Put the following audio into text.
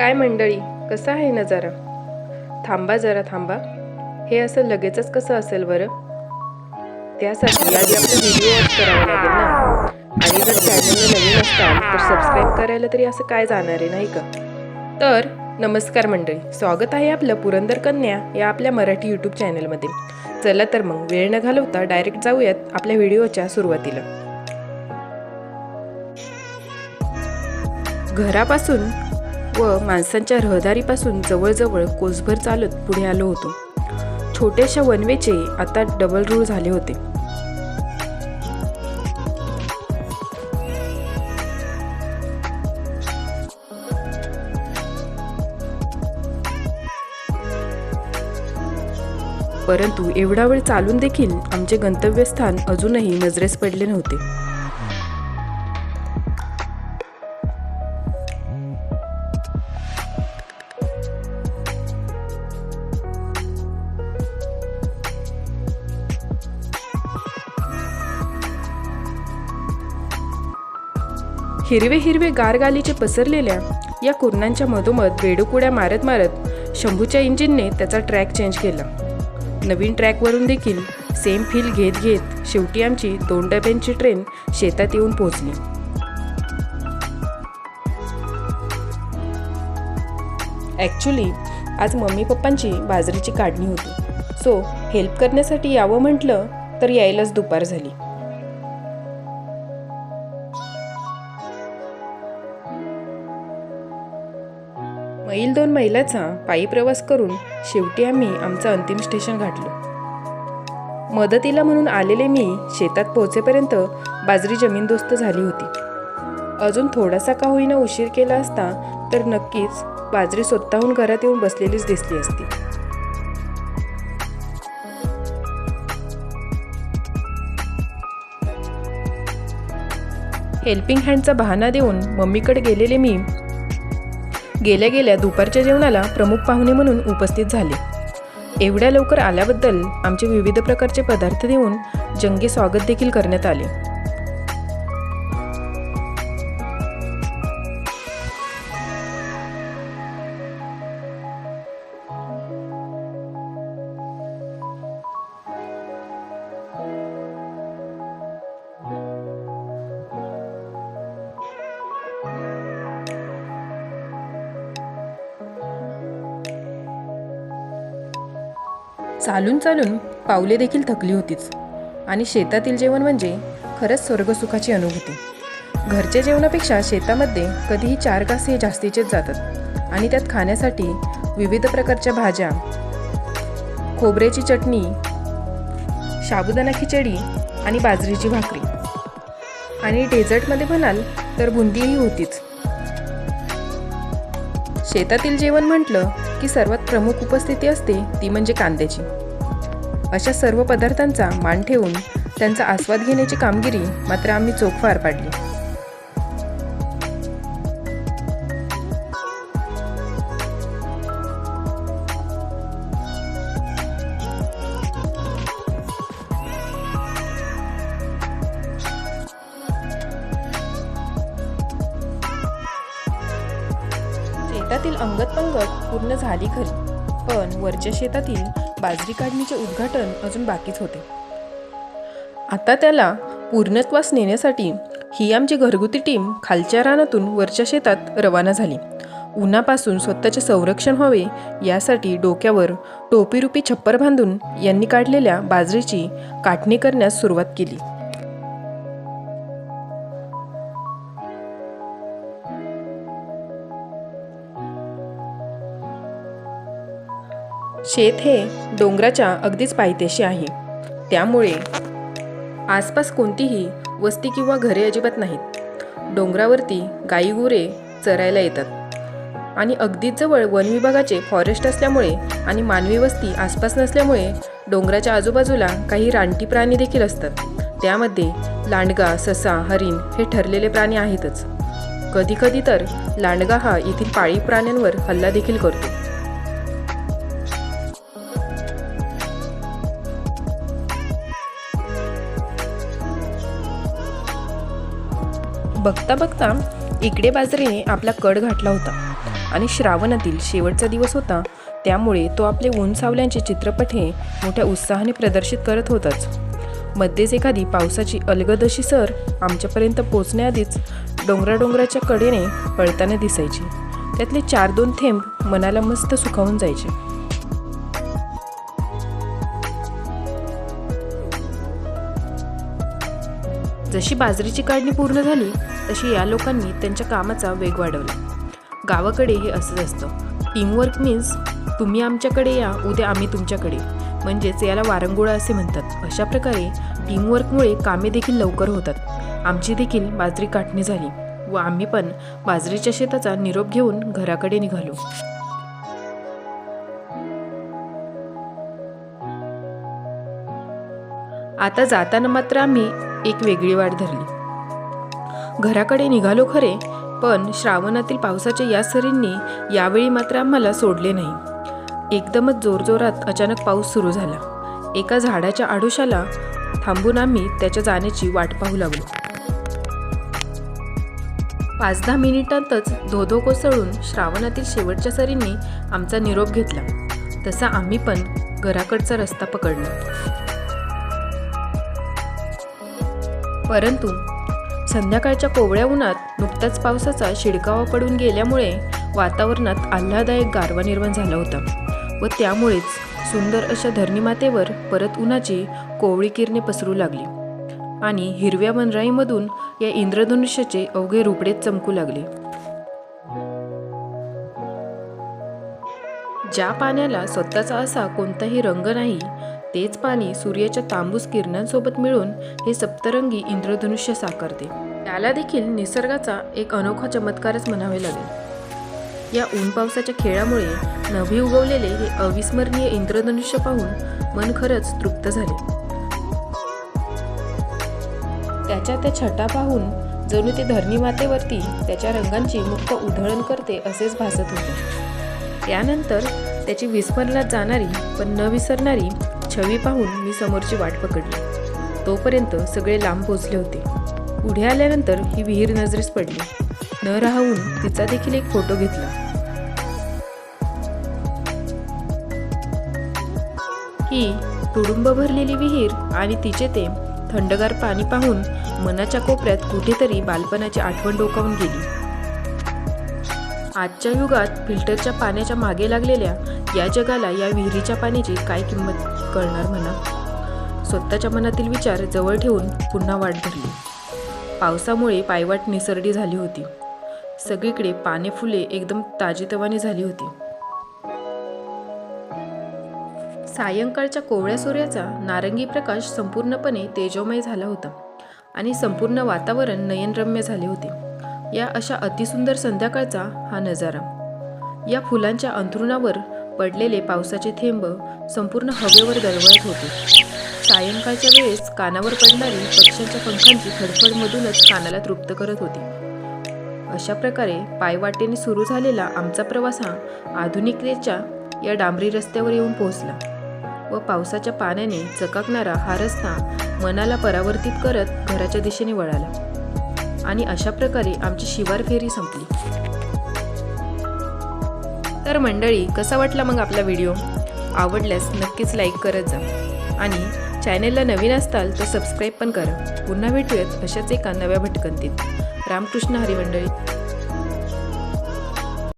काय मंडळी? कसा आहे नजारा थांबा जरा थांबा. हे असं लगेचच कसं असेल बरं? त्यासाठी आधी आपलं व्हिडिओ ऑफ करावा लागेल ना. आणि जर चॅनलला नवीन असाल तर सबस्क्राईब करायला तरी असं काय जाणार आहे नाही का? तर नमस्कार मंडळी. स्वागत आहे आपलं पुरंदर कन्या या आपल्या मराठी यूट्यूब चॅनलमध्ये चला तर मग वेळ न घालवता डायरेक्ट जाऊयात आपल्या व्हिडिओच्या सुरुवातीला. घरापासून व माणसांच्या रहदारीपासून जवळजवळ कोसभर चालत पुढे आलो होतो. छोट्याशा वनवेचे आता डबल रूळ झाले होते. परंतु एवढा वेळ चालून देखील आमचे गंतव्यस्थान अजूनही नजरेस पडले नव्हते. हिरवे हिरवे गारगालीचे पसरलेल्या या कुरणांच्या मधोमध वेडोकुड्या मारत मारत शंभूच्या इंजिनने त्याचा ट्रॅक चेंज केला. नवीन ट्रॅकवरून देखील सेम फील घेत घेत शेवटी आमची दोन डब्यांची ट्रेन शेतात येऊन पोहोचली. ॲक्च्युली आज मम्मी पप्पांची बाजरीची काढणी होती. सो हेल्प करण्यासाठी यावं म्हटलं तर यायलाच दुपार झाली. मैल दोन मैलाचा पायी प्रवास करून शेवटी आम्ही आमचं अंतिम स्टेशन गाठलो. मदतीला म्हणून आलेले मी शेतात पोहोचेपर्यंत बाजरी जमीनदोस्त झाली होती. अजून थोडासा का होईना उशीर केला असता तर नक्कीच बाजरी स्वतःहून घरात येऊन बसलेलीच दिसली असती. हेल्पिंग हँडचा बहाणा देऊन मम्मीकडे गेलेले मी गेल्या गेल्या दुपारच्या जेवणाला प्रमुख पाहुणे म्हणून उपस्थित झाले. एवढ्या लवकर आल्याबद्दल आमचे विविध प्रकारचे पदार्थ देऊन जंगी स्वागत देखील करण्यात आले. चालून चालून पावले देखील थकली होतीच. आणि शेतातील जेवण म्हणजे खरंच स्वर्गसुखाची अनुभूती. घरच्या जेवणापेक्षा शेतामध्ये कधीही चार घास हे जास्तीचेच जातात. आणि त्यात खाण्यासाठी विविध प्रकारच्या भाज्या खोबऱ्याची चटणी साबुदाणा खिचडी आणि बाजरीची भाकरी. आणि डेझर्टमध्ये म्हणाल तर बुंदीही होतीच. शेतातील जेवण म्हटलं की सर्वात प्रमुख उपस्थिती असते ती म्हणजे कांद्याची. अशा सर्व पदार्थांचा मान ठेवून त्यांचा आस्वाद घेण्याची कामगिरी मात्र आम्ही चोख पार पाडली. शेतातील अंगत पंगत पूर्ण झाली खरी. पण वरच्या शेतातील बाजरी काढणीचे उद्घाटन अजून बाकीच होते. आता त्याला पूर्णत्वास नेण्यासाठी ही आमची घरगुती टीम खालच्या रानातून वरच्या शेतात रवाना झाली. उन्हापासून स्वतःचे संरक्षण व्हावे यासाठी डोक्यावर टोपीरूपी छप्पर बांधून यांनी काढलेल्या बाजरीची काटणी करण्यास सुरुवात केली. शेत हे डोंगराच्या अगदीच पायथ्याशी आहे. त्यामुळे आसपास कोणतीही वस्ती किंवा घरे अजिबात नाहीत. डोंगरावरती गाई गुरे चरायला येतात. आणि अगदीच जवळ वन विभागाचे फॉरेस्ट असल्यामुळे आणि मानवी वस्ती आसपास नसल्यामुळे डोंगराच्या आजूबाजूला काही रानटी प्राणी देखील असतात. त्यामध्ये लांडगा ससा हरिण हे ठरलेले प्राणी आहेतच. कधीकधी तर लांडगा हा येथील पाळीव प्राण्यांवर हल्ला देखील करतो. बघता बघता इकडे बाजरीने आपला कड घातला होता. आणि श्रावणातील शेवटचा दिवस होता त्यामुळे तो आपले ऊन सावल्यांचे चित्रपट हे मोठ्या उत्साहाने प्रदर्शित करत होताच. मध्येच एखादी पावसाची अलगद अशी सर आमच्यापर्यंत पोचण्याआधीच डोंगराडोंगराच्या कडेने पळताना दिसायची. त्यातले चार दोन थेंब मनाला मस्त सुखावून जायचे. जशी बाजरीची काढणी पूर्ण झाली तशी या लोकांनी त्यांच्या कामाचा वेग वाढवला. गावाकडे हे असंच असतं. टीमवर्क मीन्स तुम्ही आमच्याकडे या उद्या आम्ही तुमच्याकडे. म्हणजेच याला वारंगुळा असे म्हणतात. अशा प्रकारे टीमवर्कमुळे कामे देखील लवकर होतात. आमची देखील बाजरी काटणी झाली व आम्ही पण बाजरीच्या शेताचा निरोप घेऊन घराकडे निघालो. आता जाताना मात्र आम्ही एक वेगळी वाट धरली. घराकडे निघालो खरे पण श्रावणातील पावसाच्या या सरींनी यावेळी मात्र आम्हाला सोडले नाही. एकदमच जोरजोरात अचानक पाऊस सुरू झाला. एका झाडाच्या आडोशाला थांबून आम्ही त्याच्या जाण्याची वाट पाहू लागलो. पाच दहा मिनिटांतच धोधो कोसळून श्रावणातील शेवटच्या सरींनी आमचा निरोप घेतला. तसा आम्ही पण घराकडचा रस्ता पकडला. परंतु संध्याकाळच्या कोवळ्या उन्हात नुकताच पावसाचा शिडकावा पडून गेल्यामुळे वातावरणात आल्हादायक गारवा निर्माण झाला होता व त्यामुळेच सुंदर अशा धरणीमातेवर परत उन्हाची कोवळी किरणे पसरू लागली आणि हिरव्या वनराईमधून या इंद्रधनुष्याचे अवघे रुपडे चमकू लागले. ज्या पाण्याला स्वतःचा असा कोणताही रंग नाही तेच पाणी सूर्याच्या तांबूस किरणांसोबत मिळून हे सप्तरंगी इंद्रधनुष्य साकारते. त्याला देखील निसर्गाचा एक अनोखा चमत्कारच म्हणावे लागेल. या ऊन पावसाच्या खेळामुळे नभी उगवलेले हे अविस्मरणीय इंद्रधनुष्य पाहून मन खरंच तृप्त झाले. त्याच्या त्या छटा पाहून जणू ते धरणी मातेवरती त्याच्या रंगांची मुक्त उधळण करते असेच भासत होते. त्यानंतर त्याची विस्मरणात जाणारी पण न विसरणारी छवी पाहून मी समोरची वाट पकडली. तोपर्यंत सगळे लांब पोचले होते. पुढे आल्यानंतर ही विहीर नजरेस पडली. न राहून तिचा देखील एक फोटो घेतला. ही तुडुंब भरलेली विहीर आणि तिचे ते थंडगार पाणी पाहून मनाच्या कोपऱ्यात कुठेतरी बालपणाची आठवण डोकावून गेली. आजच्या युगात फिल्टरच्या पाण्याच्या मागे लागलेल्या या जगाला या विहिरीच्या पाण्याची काय किंमत? कळणार म्हणा. स्वतःच्या मनातील विचार जवळ ठेवून पुन्हा वाट धरली. पावसामुळे पायवाट निसरडी झाली होती. सगळीकडे पाने फुले एकदम ताजेतवाने झाली होती. सायंकाळच्या कोवळ्या सूर्याचा नारंगी प्रकाश संपूर्णपणे तेजोमय झाला होता आणि संपूर्ण वातावरण नयनरम्य झाले होते. या अशा अतिसुंदर संध्याकाळचा हा नजारा. या फुलांच्या अंथरुणावर पडलेले पावसाचे थेंब संपूर्ण हवेवर दरवळत होते. सायंकाळच्या वेळेस कानावर पडणारी पक्ष्यांच्या पंखांची खडफडमधूनच कानाला तृप्त करत होती. अशा प्रकारे पायवाटेने सुरू झालेला आमचा प्रवास हा आधुनिकतेच्या या डांबरी रस्त्यावर येऊन पोहोचला व पावसाच्या पाण्याने चकाकणारा हा रस्ता मनाला परावर्तित करत घराच्या दिशेने वळाला. आणि अशा प्रकारे आमची शिवार फेरी संपली. तर मंडळी कसा वाटला मग आपला व्हिडिओ? आवडल्यास नक्कीच लाईक करत जा. आणि चॅनेलला नवीन असताल तर सबस्क्राईब पण करा. पुन्हा भेटूयात अशाच एका नव्या भटकंतीत. रामकृष्ण हरी मंडळी